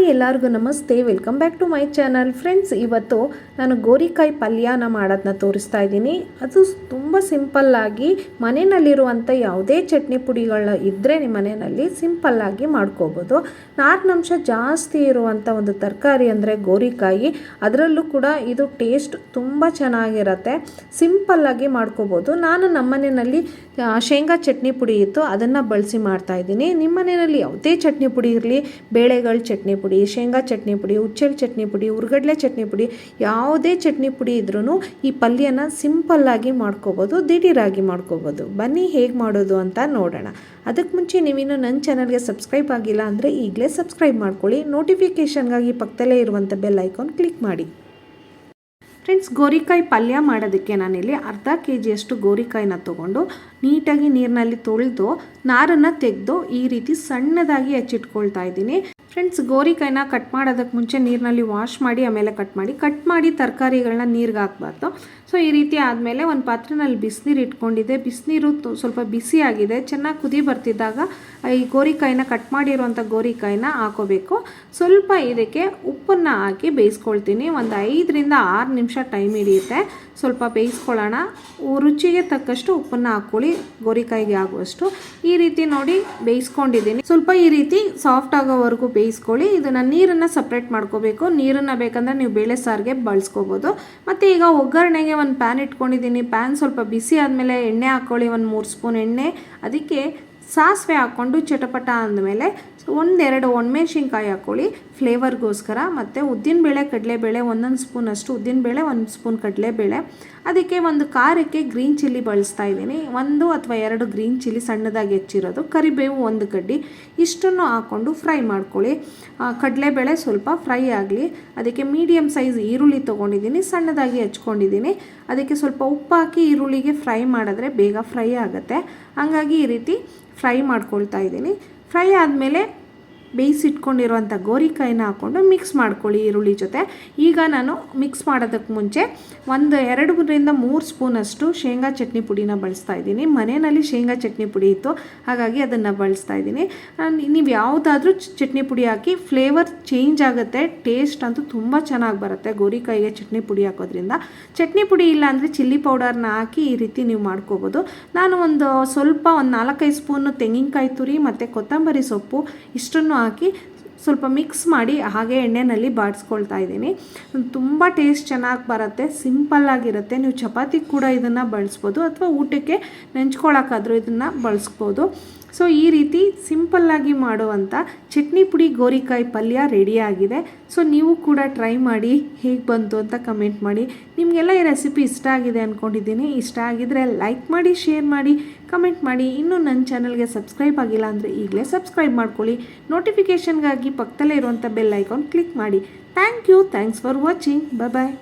Hi ಎಲ್ಲರಿಗೂ ನಮಸ್ತೆ. Welcome back to my channel friends ಇವತ್ತು ನಾನು ಗೋರಿಕಾಯಿ ಪಲ್ಯನ ಮಾಡೋದನ್ನ ತೋರಿಸ್ತಾ ಇದ್ದೀನಿ. ಅದು ತುಂಬ ಸಿಂಪಲ್ಲಾಗಿ ಮನೆಯಲ್ಲಿರುವಂಥ ಯಾವುದೇ ಚಟ್ನಿ ಪುಡಿಗಳ ಇದ್ದರೆ ನಿಮ್ಮ ಮನೆಯಲ್ಲಿ ಸಿಂಪಲ್ಲಾಗಿ ಮಾಡ್ಕೋಬೋದು. ನಾರಿನಂಶ ಜಾಸ್ತಿ ಇರುವಂಥ ಒಂದು ತರಕಾರಿ ಅಂದರೆ ಗೋರಿಕಾಯಿ, ಅದರಲ್ಲೂ ಕೂಡ ಇದು ಟೇಸ್ಟ್ ತುಂಬ ಚೆನ್ನಾಗಿರುತ್ತೆ. ಸಿಂಪಲ್ಲಾಗಿ ಮಾಡ್ಕೋಬೋದು. ನಾನು ನಮ್ಮ ಮನೆಯಲ್ಲಿ ಶೇಂಗಾ ಚಟ್ನಿ ಪುಡಿ ಇತ್ತು, ಅದನ್ನು ಬಳಸಿ ಮಾಡ್ತಾ ಇದ್ದೀನಿ. ನಿಮ್ಮ ಮನೆಯಲ್ಲಿ ಯಾವುದೇ ಚಟ್ನಿ ಪುಡಿ ಇರಲಿ, ಬೇಳೆಗಳ ಚಟ್ನಿ ಪುಡಿ ಶೇಂಗಾ ಚಟ್ನಿ ಪುಡಿ ಉಚ್ಚೆಲ್ ಚಟ್ನಿ ಪುಡಿ, ಉರ್ಗಡ್ಲೆ ಚಟ್ನಿ ಪುಡಿ, ಯಾವುದೇ ಚಟ್ನಿ ಪುಡಿ ಇದ್ರೂ ಈ ಪಲ್ಯನ ಸಿಂಪಲ್ಲಾಗಿ ಮಾಡ್ಕೋಬೋದು, ದಿಢೀರಾಗಿ ಮಾಡ್ಕೋಬೋದು. ಬನ್ನಿ ಹೇಗೆ ಮಾಡೋದು ಅಂತ ನೋಡೋಣ. ಅದಕ್ಕೆ ಮುಂಚೆ ನೀವಿನ್ನು ನನ್ನ ಚಾನಲ್ಗೆ ಸಬ್ಸ್ಕ್ರೈಬ್ ಆಗಿಲ್ಲ ಅಂದರೆ ಈಗಲೇ ಸಬ್ಸ್ಕ್ರೈಬ್ ಮಾಡ್ಕೊಳ್ಳಿ. ನೋಟಿಫಿಕೇಷನ್ಗಾಗಿ ಪಕ್ಕದಲ್ಲೇ ಇರುವಂಥ ಬೆಲ್ ಐಕಾನ್ ಕ್ಲಿಕ್ ಮಾಡಿ. ಫ್ರೆಂಡ್ಸ್ ಗೋರಿಕಾಯಿ ಪಲ್ಯ ಮಾಡೋದಕ್ಕೆ ನಾನಿಲ್ಲಿ ಅರ್ಧ ಕೆ ಜಿಯಷ್ಟು ಗೋರಿಕಾಯಿನ ತೊಗೊಂಡು ನೀಟಾಗಿ ನೀರಿನಲ್ಲಿ ತೊಳೆದು, ನಾರನ್ನು ತೆಗೆದು ಈ ರೀತಿ ಸಣ್ಣದಾಗಿ ಹಚ್ಚಿಟ್ಕೊಳ್ತಾ ಇದ್ದೀನಿ. ಫ್ರೆಂಡ್ಸ್ ಗೋರಿಕಾಯಿನ ಕಟ್ ಮಾಡೋದಕ್ಕೆ ಮುಂಚೆ ನೀರಿನಲ್ಲಿ ವಾಶ್ ಮಾಡಿ, ಆಮೇಲೆ ಕಟ್ ಮಾಡಿ. ಕಟ್ ಮಾಡಿ ತರಕಾರಿಗಳನ್ನ ನೀರಿಗೆ ಹಾಕ್ಬಾರ್ದು. ಸೊ ಈ ರೀತಿ ಆದಮೇಲೆ ಒಂದು ಪಾತ್ರೆನಲ್ಲಿ ಬಿಸಿನೀರು ಇಟ್ಕೊಂಡಿದ್ದೆ. ಬಿಸಿನೀರು ಸ್ವಲ್ಪ ಬಿಸಿ ಆಗಿದೆ. ಚೆನ್ನಾಗಿ ಕುದಿ ಬರ್ತಿದ್ದಾಗ ಈ ಗೋರಿಕಾಯಿನ ಕಟ್ ಮಾಡಿರುವಂಥ ಗೋರಿಕಾಯಿನ ಹಾಕೋಬೇಕು. ಸ್ವಲ್ಪ ಇದಕ್ಕೆ ಉಪ್ಪನ್ನು ಹಾಕಿ ಬೇಯಿಸ್ಕೊಳ್ತೀನಿ. ಒಂದು ಐದರಿಂದ ಆರು ನಿಮಿಷ ಟೈಮ್ ಹಿಡಿಯುತ್ತೆ. ಸ್ವಲ್ಪ ಬೇಯಿಸ್ಕೊಳ್ಳೋಣ. ರುಚಿಗೆ ತಕ್ಕಷ್ಟು ಉಪ್ಪನ್ನು ಹಾಕ್ಕೊಳ್ಳಿ. ಗೋರಿಕಾಯಿಗೆ ಆಗುವಷ್ಟು. ಈ ರೀತಿ ನೋಡಿ ಬೇಯಿಸ್ಕೊಂಡಿದ್ದೀನಿ. ಸ್ವಲ್ಪ ಈ ರೀತಿ ಸಾಫ್ಟ್ ಆಗೋವರೆಗೂ ಬೇಯಿಸ್ಕೊಳ್ಳಿ. ಇದನ್ನು ನೀರನ್ನು ಸಪ್ರೇಟ್ ಮಾಡ್ಕೋಬೇಕು. ನೀರನ್ನು ಬೇಕಂದರೆ ನೀವು ಬೇಳೆ ಸಾರಿಗೆ ಬಳಸ್ಕೋಬೋದು. ಮತ್ತು ಈಗ ಒಗ್ಗರಣೆಗೆ ಒಂದು ಪ್ಯಾನ್ ಇಟ್ಕೊಂಡಿದ್ದೀನಿ. ಪ್ಯಾನ್ ಸ್ವಲ್ಪ ಬಿಸಿ ಆದಮೇಲೆ ಎಣ್ಣೆ ಹಾಕ್ಕೊಳ್ಳಿ ಒಂದು ಮೂರು ಸ್ಪೂನ್ ಎಣ್ಣೆ. ಅದಕ್ಕೆ ಸಾಸಿವೆ ಹಾಕ್ಕೊಂಡು ಚಟಪಟ ಅಂದಮೇಲೆ ಒಂದೆರಡು ಒಣಮೆಣ್ಸಿನ್ಕಾಯಿ ಹಾಕ್ಕೊಳ್ಳಿ. ಫ್ಲೇವರ್ಗೋಸ್ಕರ ಮತ್ತು ಉದ್ದಿನಬೇಳೆ, ಕಡಲೆಬೇಳೆ ಒಂದೊಂದು ಸ್ಪೂನಷ್ಟು ಉದ್ದಿನಬೇಳೆ ಒಂದು ಸ್ಪೂನ್ ಕಡಲೆಬೇಳೆ. ಅದಕ್ಕೆ ಒಂದು ಖಾರಕ್ಕೆ ಗ್ರೀನ್ ಚಿಲ್ಲಿ ಬಳಸ್ತಾ ಇದ್ದೀನಿ. ಒಂದು ಅಥವಾ ಎರಡು ಗ್ರೀನ್ ಚಿಲ್ಲಿ ಸಣ್ಣದಾಗಿ ಹೆಚ್ಚಿರೋದು. ಕರಿಬೇವು ಒಂದು ಕಡ್ಡಿ. ಇಷ್ಟನ್ನು ಹಾಕ್ಕೊಂಡು ಫ್ರೈ ಮಾಡ್ಕೊಳ್ಳಿ. ಕಡಲೆಬೇಳೆ ಸ್ವಲ್ಪ ಫ್ರೈ ಆಗಲಿ. ಅದಕ್ಕೆ ಮೀಡಿಯಮ್ ಸೈಜ್ ಈರುಳ್ಳಿ ತೊಗೊಂಡಿದ್ದೀನಿ. ಸಣ್ಣದಾಗಿ ಹಚ್ಕೊಂಡಿದ್ದೀನಿ. ಅದಕ್ಕೆ ಸ್ವಲ್ಪ ಉಪ್ಪು ಹಾಕಿ ಈರುಳ್ಳಿಗೆ ಫ್ರೈ ಮಾಡಿದ್ರೆ ಬೇಗ ಫ್ರೈ ಆಗುತ್ತೆ. ಹಂಗಾಗಿ ಈ ರೀತಿ ಫ್ರೈ ಮಾಡ್ಕೊಳ್ತಾ ಇದ್ದೀನಿ. ಫ್ರೈ ಆದಮೇಲೆ ಬೇಯಿಸಿಟ್ಕೊಂಡಿರುವಂಥ ಗೋರಿಕಾಯಿನ ಹಾಕ್ಕೊಂಡು ಮಿಕ್ಸ್ ಮಾಡ್ಕೊಳ್ಳಿ ಈರುಳ್ಳಿ ಜೊತೆ. ಈಗ ನಾನು ಮಿಕ್ಸ್ ಮಾಡೋದಕ್ಕೆ ಮುಂಚೆ ಒಂದು ಎರಡರಿಂದ ಮೂರು ಸ್ಪೂನಷ್ಟು ಶೇಂಗಾ ಚಟ್ನಿ ಪುಡಿನ ಬಳಸ್ತಾ ಇದ್ದೀನಿ. ಮನೆಯಲ್ಲಿ ಶೇಂಗಾ ಚಟ್ನಿ ಪುಡಿ ಇತ್ತು, ಹಾಗಾಗಿ ಅದನ್ನು ಬಳಸ್ತಾ ಇದ್ದೀನಿ. ನೀವು ಯಾವುದಾದ್ರೂ ಚಟ್ನಿ ಪುಡಿ ಹಾಕಿ, ಫ್ಲೇವರ್ ಚೇಂಜ್ ಆಗುತ್ತೆ, ಟೇಸ್ಟ್ ಅಂತೂ ತುಂಬ ಚೆನ್ನಾಗಿ ಬರುತ್ತೆ ಗೋರಿಕಾಯಿಗೆ ಚಟ್ನಿ ಪುಡಿ ಹಾಕೋದ್ರಿಂದ. ಚಟ್ನಿ ಪುಡಿ ಇಲ್ಲ ಅಂದರೆ ಚಿಲ್ಲಿ ಪೌಡರ್ನ ಹಾಕಿ ಈ ರೀತಿ ನೀವು ಮಾಡ್ಕೋಬೋದು. ನಾನು ಒಂದು ಸ್ವಲ್ಪ ಒಂದು ನಾಲ್ಕೈದು ಸ್ಪೂನು ತೆಂಗಿನಕಾಯಿ ತುರಿ ಮತ್ತು ಕೊತ್ತಂಬರಿ ಸೊಪ್ಪು, ಇಷ್ಟನ್ನು ಹಾಕಿ ಸ್ವಲ್ಪ ಮಿಕ್ಸ್ ಮಾಡಿ ಹಾಗೆ ಎಣ್ಣೆಯಲ್ಲಿ ಬಾಡಿಸ್ಕೊಳ್ತಾ ಇದ್ದೀನಿ. ತುಂಬ ಟೇಸ್ಟ್ ಚೆನ್ನಾಗಿ ಬರುತ್ತೆ ಸಿಂಪಲ್ಲಾಗಿರುತ್ತೆ ನೀವು ಚಪಾತಿ ಕೂಡ ಇದನ್ನು ಬಳಸ್ಬೋದು ಅಥವಾ ಊಟಕ್ಕೆ ನೆಂಚ್ಕೊಳ್ಳೋಕ್ಕಾದರೂ ಇದನ್ನು ಬಳಸ್ಬೋದು. ಸೊ ಈ ರೀತಿ ಸಿಂಪಲ್ಲಾಗಿ ಮಾಡುವಂಥ ಚಟ್ನಿ ಪುಡಿ ಗೋರಿಕಾಯಿ ಪಲ್ಯ ರೆಡಿಯಾಗಿದೆ ಸೊ ನೀವು ಕೂಡ ಟ್ರೈ ಮಾಡಿ ಹೇಗೆ ಬಂತು ಅಂತ ಕಮೆಂಟ್ ಮಾಡಿ. ನಿಮಗೆಲ್ಲ ಈ ರೆಸಿಪಿ ಇಷ್ಟ ಆಗಿದೆ ಅಂದ್ಕೊಂಡಿದ್ದೀನಿ ಇಷ್ಟ ಆಗಿದರೆ ಲೈಕ್ ಮಾಡಿ ಶೇರ್ ಮಾಡಿ ಕಮೆಂಟ್ ಮಾಡಿ. ಇನ್ನೂ ನನ್ನ ಚಾನಲ್ಗೆ ಸಬ್ಸ್ಕ್ರೈಬ್ ಆಗಿಲ್ಲ ಅಂದರೆ ಈಗಲೇ ಸಬ್ಸ್ಕ್ರೈಬ್ ಮಾಡ್ಕೊಳ್ಳಿ. ನೋಟಿಫಿಕೇಷನ್ಗಾಗಿ ಪಕ್ಕದಲ್ಲೇ ಇರುವಂಥ ಬೆಲ್ ಐಕಾನ್ ಕ್ಲಿಕ್ ಮಾಡಿ. Thank you thanks for watching bye